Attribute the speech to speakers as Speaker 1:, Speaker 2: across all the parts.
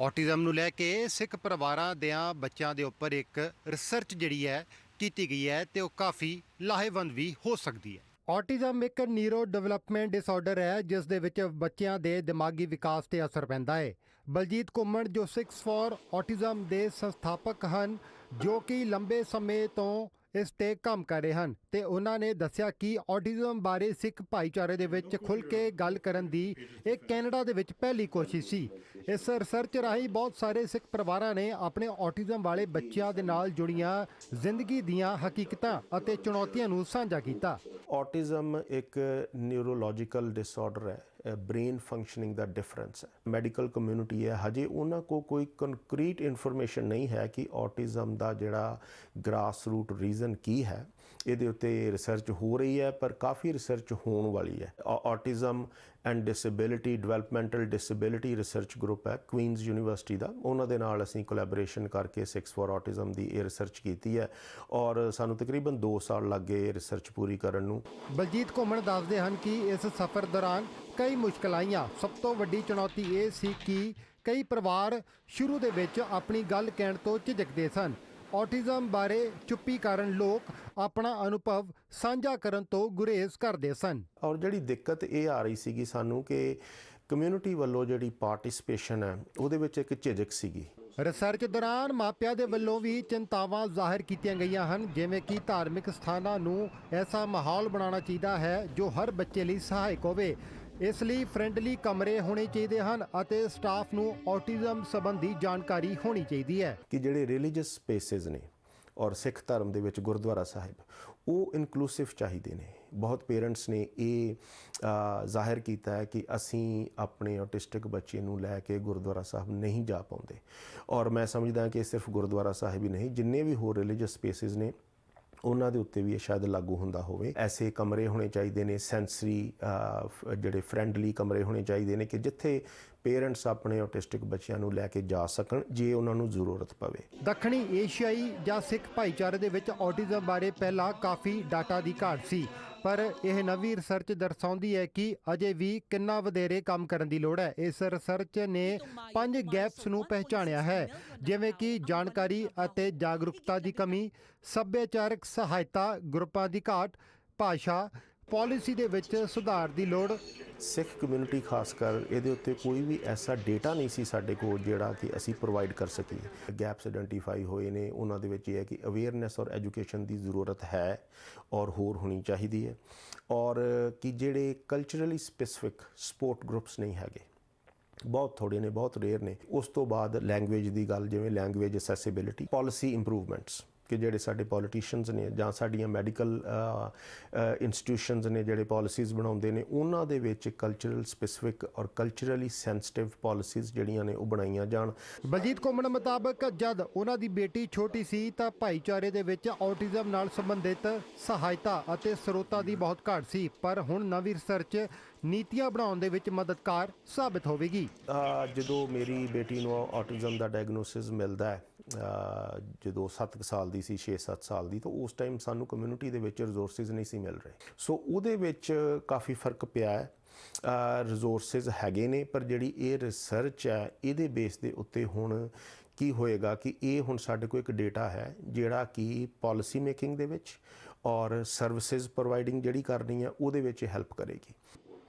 Speaker 1: Autism ਨੂੰ ਲੈ ਕੇ ਸਿੱਖ ਪਰਿਵਾਰਾਂ ਦਿਆਂ ਬੱਚਿਆਂ ਦੇ ਉੱਪਰ ਇੱਕ ਰਿਸਰਚ ਜਿਹੜੀ ਹੈ ਕੀਤੀ ਗਈ ਹੈ ਤੇ ਉਹ ਕਾਫੀ ਲਾਹੇਵੰਦ ਵੀ ਹੋ ਸਕਦੀ ਹੈ। ਔਟਿਜ਼ਮ ਇੱਕ ਨੀਰੋ ਡਿਵੈਲਪਮੈਂਟ ਡਿਸਆਰਡਰ ਹੈ, ਜਿਸ ਦੇ ਵਿੱਚ ਬੱਚਿਆਂ ਦੇ ਦਿਮਾਗੀ ਵਿਕਾਸ ਤੇ ਅਸਰ ਪੈਂਦਾ ਹੈ। ਬਲਜੀਤ ਕੁੰਮਣ ਜੋ 6 ਫॉर ਔਟਿਜ਼ਮ ਦੇ ਸੰਸਥਾਪਕ ਹਨ, ਜੋ ਕਿ ਲੰਬੇ ਸਮੇਂ ਤੋਂ ਇਸ ਤੇ ਕੰਮ ਕਰ ਰਹੇ ਹਨ ਤੇ ਉਹਨਾਂ ਨੇ ਦੱਸਿਆ ਕਿ ਔਟਿਜ਼ਮ ਬਾਰੇ ਸਿੱਖ ਭਾਈਚਾਰੇ ਦੇ ਵਿੱਚ ਖੁੱਲ ਕੇ ਗੱਲ ਕਰਨ ਦੀ ਇਹ ਕੈਨੇਡਾ ਦੇ ਵਿੱਚ ਪਹਿਲੀ ਕੋਸ਼ਿਸ਼ ਸੀ। ਇਸ ਰਿਸਰਚ ਰਾਹੀਂ ਬਹੁਤ ਸਾਰੇ ਸਿੱਖ ਪਰਿਵਾਰਾਂ ਨੇ ਆਪਣੇ ਔਟਿਜ਼ਮ ਵਾਲੇ ਬੱਚਿਆਂ ਦੇ ਨਾਲ ਜੁੜੀਆਂ ਜ਼ਿੰਦਗੀ ਦੀਆਂ ਹਕੀਕਤਾਂ ਅਤੇ ਚੁਣੌਤੀਆਂ ਨੂੰ ਸਾਂਝਾ ਕੀਤਾ।
Speaker 2: ਔਟਿਜ਼ਮ ਇੱਕ ਨਿਊਰੋਲੋਜੀਕਲ ਡਿਸਆਰਡਰ ਹੈ। ਬ੍ਰੇਨ ਫੰਕਸ਼ਨਿੰਗ ਦਾ ਡਿਫਰੈਂਸ ਹੈ। ਮੈਡੀਕਲ ਕਮਿਊਨਿਟੀ ਹੈ। ਹਜੇ ਉਹਨਾਂ ਕੋ ਕੋਈ ਕੰਕਰੀਟ ਇਨਫੋਰਮੇਸ਼ਨ ਨਹੀਂ ਹੈ ਕਿ ਔਟਿਜ਼ਮ ਦਾ ਜਿਹੜਾ ਗ੍ਰਾਸ ਰੂਟ ਰੀਜ਼ਨ ਕੀ ਹੈ। ਇਹਦੇ ਉੱਤੇ ਰਿਸਰਚ ਹੋ ਰਹੀ ਹੈ, ਪਰ ਕਾਫੀ ਰਿਸਰਚ ਹੋਣ ਵਾਲੀ ਹੈ। Autism and disability developmental disability research group ਹੈ ਕੁਈਨਜ਼ ਯੂਨੀਵਰਸਿਟੀ ਦਾ। ਉਹਨਾਂ ਦੇ ਨਾਲ ਅਸੀਂ ਕੋਲੈਬੋਰੇਸ਼ਨ ਕਰਕੇ 6 ਫॉर ਔਟਿਜ਼ਮ ਦੀ ਇਹ ਰਿਸਰਚ ਕੀਤੀ ਹੈ ਔਰ ਸਾਨੂੰ ਤਕਰੀਬਨ 2 ਸਾਲ ਲੱਗ ਗਏ ਰਿਸਰਚ ਪੂਰੀ ਕਰਨ ਨੂੰ।
Speaker 1: ਬਲਜੀਤ ਘੁੰਮਣ ਦੱਸਦੇ ਹਨ ਕਿ ਇਸ ਸਫ਼ਰ ਦੌਰਾਨ ਕਈ ਮੁਸ਼ਕਲਾਂ ਆਈਆਂ। ਸਭ ਤੋਂ ਵੱਡੀ ਚੁਣੌਤੀ ਇਹ ਸੀ ਕਿ ਕਈ ਪਰਿਵਾਰ ਸ਼ੁਰੂ ਦੇ ਵਿੱਚ ਆਪਣੀ ਗੱਲ ਕਹਿਣ ਤੋਂ ਝਿਜਕਦੇ ਸਨ। ਔਟਿਜ਼ਮ ਬਾਰੇ ਚੁੱਪੀ ਕਾਰਨ ਲੋਕ ਆਪਣਾ ਅਨੁਭਵ ਸਾਂਝਾ ਕਰਨ ਤੋਂ ਗੁਰੇਜ਼ ਕਰਦੇ ਸਨ।
Speaker 2: ਔਰ ਜਿਹੜੀ ਦਿੱਕਤ ਇਹ ਆ ਰਹੀ ਸੀਗੀ ਸਾਨੂੰ ਕਿ ਕਮਿਊਨਿਟੀ ਵੱਲੋਂ ਜਿਹੜੀ ਪਾਰਟਿਸਿਪੇਸ਼ਨ ਹੈ ਉਹਦੇ ਵਿੱਚ ਇੱਕ ਝਿਜਕ ਸੀਗੀ।
Speaker 1: ਰਿਸਰਚ ਦੌਰਾਨ ਮਾਪਿਆਂ ਦੇ ਵੱਲੋਂ ਵੀ ਚਿੰਤਾਵਾਂ ਜ਼ਾਹਿਰ ਕੀਤੀਆਂ ਗਈਆਂ ਹਨ ਜਿਵੇਂ ਕਿ ਧਾਰਮਿਕ ਸਥਾਨਾਂ ਨੂੰ ਐਸਾ ਮਾਹੌਲ ਬਣਾਉਣਾ ਚਾਹੀਦਾ ਹੈ ਜੋ ਹਰ ਬੱਚੇ ਲਈ ਸਹਾਇਕ ਹੋਵੇ। ਇਸ ਲਈ ਫ੍ਰੈਂਡਲੀ ਕਮਰੇ ਹੋਣੇ ਚਾਹੀਦੇ ਹਨ ਅਤੇ ਸਟਾਫ ਨੂੰ ਔਟਿਜ਼ਮ ਸੰਬੰਧੀ ਜਾਣਕਾਰੀ ਹੋਣੀ ਚਾਹੀਦੀ ਹੈ।
Speaker 2: ਕਿ ਜਿਹੜੇ ਰਿਲੀਜੀਅਸ ਸਪੇਸਿਸ ਨੇ ਔਰ ਸਿੱਖ ਧਰਮ ਦੇ ਵਿੱਚ ਗੁਰਦੁਆਰਾ ਸਾਹਿਬ, ਉਹ ਇਨਕਲੂਸਿਵ ਚਾਹੀਦੇ ਨੇ। ਬਹੁਤ ਪੇਰੈਂਟਸ ਨੇ ਇਹ ਜ਼ਾਹਿਰ ਕੀਤਾ ਹੈ ਕਿ ਅਸੀਂ ਆਪਣੇ ਆਟਿਸਟਿਕ ਬੱਚੇ ਨੂੰ ਲੈ ਕੇ ਗੁਰਦੁਆਰਾ ਸਾਹਿਬ ਨਹੀਂ ਜਾ ਪਾਉਂਦੇ। ਔਰ ਮੈਂ ਸਮਝਦਾ ਕਿ ਸਿਰਫ ਗੁਰਦੁਆਰਾ ਸਾਹਿਬ ਹੀ ਨਹੀਂ, ਜਿੰਨੇ ਵੀ ਹੋਰ ਰਿਲੀਜੀਅਸ ਸਪੇਸਿਸ ਨੇ ਉਹਨਾਂ ਦੇ ਉੱਤੇ ਵੀ ਇਹ ਸ਼ਾਇਦ ਲਾਗੂ ਹੁੰਦਾ ਹੋਵੇ। ਐਸੇ ਕਮਰੇ ਹੋਣੇ ਚਾਹੀਦੇ ਨੇ ਸੈਂਸਰੀ ਜਿਹੜੇ ਫ੍ਰੈਂਡਲੀ ਕਮਰੇ ਹੋਣੇ ਚਾਹੀਦੇ ਨੇ ਕਿ ਜਿੱਥੇ ਪੇਰੈਂਟਸ ਆਪਣੇ ਆਟਿਸਟਿਕ ਬੱਚਿਆਂ ਨੂੰ ਲੈ ਕੇ ਜਾ ਸਕਣ, ਜੇ ਉਹਨਾਂ ਨੂੰ ਜ਼ਰੂਰਤ ਪਵੇ।
Speaker 1: ਦੱਖਣੀ ਏਸ਼ੀਆਈ ਜਾਂ ਸਿੱਖ ਭਾਈਚਾਰੇ ਦੇ ਵਿੱਚ ਔਟਿਜ਼ਮ ਬਾਰੇ ਪਹਿਲਾਂ ਕਾਫੀ ਡਾਟਾ ਦੀ ਘਾਟ ਸੀ। ਪਰ ਇਹ ਨਵੀਂ ਰਿਸਰਚ ਦਰਸਾਉਂਦੀ ਹੈ ਕਿ ਅਜੇ ਵੀ ਕਿੰਨਾ ਵਧੇਰੇ ਕੰਮ ਕਰਨ ਦੀ ਲੋੜ ਹੈ। ਇਸ ਰਿਸਰਚ ਨੇ ਪੰਜ ਗੈਪਸ ਨੂੰ ਪਹਿਚਾਣਿਆ ਹੈ, ਜਿਵੇਂ ਕਿ ਜਾਣਕਾਰੀ ਅਤੇ ਜਾਗਰੂਕਤਾ ਦੀ ਕਮੀ, ਸੱਭਿਆਚਾਰਕ ਸਹਾਇਤਾ, ਗਰੁੱਪਾਂ ਦੀ ਘਾਟ, ਭਾਸ਼ਾ ਪਾਲਿਸੀ ਦੇ ਵਿੱਚ ਸੁਧਾਰ ਦੀ ਲੋੜ।
Speaker 2: ਸਿੱਖ ਕਮਿਊਨਿਟੀ ਖਾਸ ਕਰ ਇਹਦੇ ਉੱਤੇ ਕੋਈ ਵੀ ਐਸਾ ਡੇਟਾ ਨਹੀਂ ਸੀ ਸਾਡੇ ਕੋਲ ਜਿਹੜਾ ਕਿ ਅਸੀਂ ਪ੍ਰੋਵਾਈਡ ਕਰ ਸਕੀਏ। ਗੈਪਸ ਆਇਡੈਂਟੀਫਾਈ ਹੋਏ ਨੇ, ਉਹਨਾਂ ਦੇ ਵਿੱਚ ਇਹ ਹੈ ਕਿ ਅਵੇਅਰਨੈਸ ਔਰ ਐਜੂਕੇਸ਼ਨ ਦੀ ਜ਼ਰੂਰਤ ਹੈ ਔਰ ਹੋਰ ਹੋਣੀ ਚਾਹੀਦੀ ਹੈ। ਔਰ ਕਿ ਜਿਹੜੇ ਕਲਚਰਲੀ ਸਪੈਸਿਫਿਕ ਸਪੋਰਟ ਗਰੁੱਪਸ ਨਹੀਂ ਹੈਗੇ, ਬਹੁਤ ਥੋੜੇ ਨੇ, ਬਹੁਤ ਰੇਅਰ ਨੇ। ਉਸ ਤੋਂ ਬਾਅਦ ਲੈਂਗੁਏਜ ਦੀ ਗੱਲ, ਜਿਵੇਂ ਲੈਂਗੁਏਜ ਅਸੈਸਿਬਿਲਿਟੀ ਪਾਲਿਸੀ ਇੰਪਰੂਵਮੈਂਟਸ ਕਿ ਜਿਹੜੇ ਸਾਡੇ ਪੋਲੀਟੀਸ਼ੀਅਨਸ ਨੇ ਜਾਂ ਸਾਡੀਆਂ ਮੈਡੀਕਲ ਇੰਸਟੀਟਿਊਸ਼ਨਸ ਨੇ ਜਿਹੜੇ ਪਾਲਿਸੀਜ਼ ਬਣਾਉਂਦੇ ਨੇ ਉਹਨਾਂ ਦੇ ਵਿੱਚ ਕਲਚਰਲ ਸਪੈਸਿਫਿਕ ਔਰ ਕਲਚਰਲੀ ਸੈਂਸਿਟਿਵ ਪਾਲਿਸੀਜ਼ ਜਿਹੜੀਆਂ ਨੇ ਉਹ ਬਣਾਈਆਂ ਜਾਣ।
Speaker 1: ਬਲਜੀਤ ਘੁੰਮਣ ਮੁਤਾਬਕ ਜਦ ਉਹਨਾਂ ਦੀ ਬੇਟੀ ਛੋਟੀ ਸੀ ਤਾਂ ਭਾਈਚਾਰੇ ਦੇ ਵਿੱਚ ਔਟਿਜ਼ਮ ਨਾਲ ਸੰਬੰਧਿਤ ਸਹਾਇਤਾ ਅਤੇ ਸਰੋਤਾਂ ਦੀ ਬਹੁਤ ਘਾਟ ਸੀ ਪਰ ਹੁਣ ਨਵੀਂ ਰਿਸਰਚ ਨੀਤੀਆਂ ਬਣਾਉਣ ਦੇ ਵਿੱਚ ਮਦਦਗਾਰ ਸਾਬਤ ਹੋਵੇਗੀ।
Speaker 2: ਜਦੋਂ ਮੇਰੀ ਬੇਟੀ ਨੂੰ ਆਟਿਜ਼ਮ ਦਾ ਡਾਇਗਨੋਸਿਸ ਮਿਲਦਾ ਹੈ ਜਦੋਂ 7 ਸਾਲ ਦੀ ਸੀ 6-7 ਸਾਲ ਦੀ, ਤਾਂ ਉਸ ਟਾਈਮ ਸਾਨੂੰ ਕਮਿਊਨਿਟੀ ਦੇ ਵਿੱਚ ਰਿਸੋਰਸਿਸ ਨਹੀਂ ਸੀ ਮਿਲ ਰਹੇ। ਸੋ ਉਹਦੇ ਵਿੱਚ ਕਾਫੀ ਫ਼ਰਕ ਪਿਆ ਹੈ। ਰਿਸੋਰਸਿਸ ਹੈਗੇ ਨੇ, ਪਰ ਜਿਹੜੀ ਇਹ ਰਿਸਰਚ ਹੈ, ਇਹਦੇ ਬੇਸ ਦੇ ਉੱਤੇ ਹੁਣ ਕੀ ਹੋਏਗਾ ਕਿ ਇਹ ਹੁਣ ਸਾਡੇ ਕੋਲ ਇੱਕ ਡੇਟਾ ਹੈ, ਜਿਹੜਾ ਕਿ ਪਾਲਿਸੀ ਮੇਕਿੰਗ ਦੇ ਵਿੱਚ ਔਰ ਸਰਵਿਸਿਜ਼ ਪ੍ਰੋਵਾਈਡਿੰਗ ਜਿਹੜੀ ਕਰਨੀ ਹੈ, ਉਹਦੇ ਵਿੱਚ ਹੈਲਪ ਕਰੇਗੀ।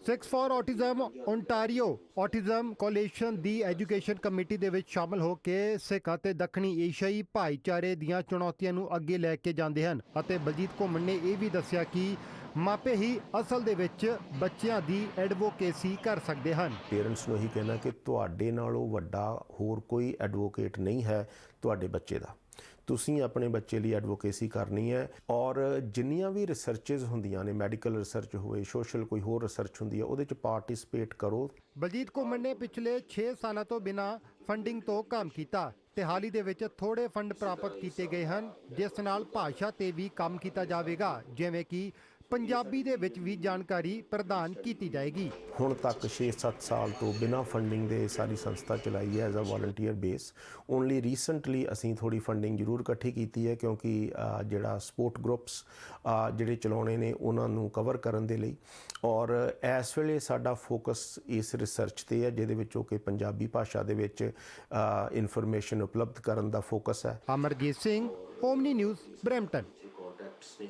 Speaker 1: 6 for autism Ontario autism coalition the education committee ਦੇ ਵਿੱਚ ਸ਼ਾਮਲ ਹੋ ਕੇ ਸਿੱਖ ਅਤੇ ਦੱਖਣੀ ਏਸ਼ੀਆਈ ਭਾਈਚਾਰੇ ਦੀਆਂ ਚੁਣੌਤੀਆਂ ਨੂੰ ਅੱਗੇ ਲੈ ਕੇ ਜਾਂਦੇ ਹਨ ਅਤੇ ਬਲਜੀਤ ਘੁੰਮਣ ਨੇ ਇਹ ਵੀ ਦੱਸਿਆ ਕਿ ਮਾਪੇ ਹੀ ਅਸਲ ਦੇ ਵਿੱਚ ਬੱਚਿਆਂ ਦੀ ਐਡਵੋਕੇਸੀ ਕਰ ਸਕਦੇ ਹਨ।
Speaker 2: ਪੇਰੈਂਟਸ ਨੂੰ ਇਹੀ ਕਹਿਣਾ ਕਿ ਤੁਹਾਡੇ ਨਾਲੋਂ ਵੱਡਾ ਹੋਰ ਕੋਈ ਐਡਵੋਕੇਟ ਨਹੀਂ ਹੈ ਤੁਹਾਡੇ ਬੱਚੇ ਦਾ। ਤੁਸੀਂ ਆਪਣੇ ਬੱਚੇ ਲਈ ਐਡਵੋਕੇਸੀ ਕਰਨੀ ਹੈ ਔਰ ਜਿੰਨੀਆਂ ਵੀ ਰਿਸਰਚਸ ਹੁੰਦੀਆਂ ਨੇ ਮੈਡੀਕਲ ਰਿਸਰਚ ਹੋਵੇ ਸੋਸ਼ਲ ਕੋਈ ਹੋਰ ਰਿਸਰਚ ਹੁੰਦੀ ਹੈ, ਉਹਦੇ ਚ ਪਾਰਟਿਸਿਪੇਟ ਕਰੋ।
Speaker 1: ਬਲਜੀਤ ਘੁੰਮਣ ਨੇ ਪਿਛਲੇ 6 ਸਾਲਾਂ ਤੋਂ ਬਿਨਾਂ ਫੰਡਿੰਗ ਤੋਂ ਕੰਮ ਕੀਤਾ ਤੇ ਹਾਲ ਹੀ ਦੇ ਵਿੱਚ ਥੋੜੇ ਫੰਡ ਪ੍ਰਾਪਤ ਕੀਤੇ ਗਏ ਹਨ, ਜਿਸ ਨਾਲ ਭਾਸ਼ਾ ਤੇ ਵੀ ਕੰਮ ਕੀਤਾ ਜਾਵੇਗਾ, ਜਿਵੇਂ ਕਿ ਪੰਜਾਬੀ ਦੇ ਵਿੱਚ ਵੀ ਜਾਣਕਾਰੀ ਪ੍ਰਦਾਨ ਕੀਤੀ ਜਾਏਗੀ।
Speaker 2: ਹੁਣ ਤੱਕ 6-7 ਸਾਲ ਤੋਂ ਬਿਨਾਂ ਫੰਡਿੰਗ ਦੇ ਸਾਡੀ ਸੰਸਥਾ ਚਲਾਈ ਹੈ as a volunteer base only recently ਅਸੀਂ ਥੋੜੀ ਫੰਡਿੰਗ ਜ਼ਰੂਰ ਇਕੱਠੀ ਕੀਤੀ ਹੈ ਕਿਉਂਕਿ ਜਿਹੜਾ ਸਪੋਰਟ ਗਰੁੱਪਸ ਜਿਹੜੇ ਚਲਾਉਣੇ ਨੇ ਉਹਨਾਂ ਨੂੰ ਕਵਰ ਕਰਨ ਦੇ ਲਈ। ਔਰ ਇਸ ਵੇਲੇ ਸਾਡਾ ਫੋਕਸ ਇਸ ਰਿਸਰਚ ਤੇ ਹੈ ਜਿਹਦੇ ਵਿੱਚੋਂ ਕਿ ਪੰਜਾਬੀ ਭਾਸ਼ਾ ਦੇ ਵਿੱਚ ਇਨਫੋਰਮੇਸ਼ਨ ਉਪਲਬਧ ਕਰਨ ਦਾ ਫੋਕਸ ਹੈ।
Speaker 1: Amarjit Singh Omni news Brampton
Speaker 2: contacts ਨੇ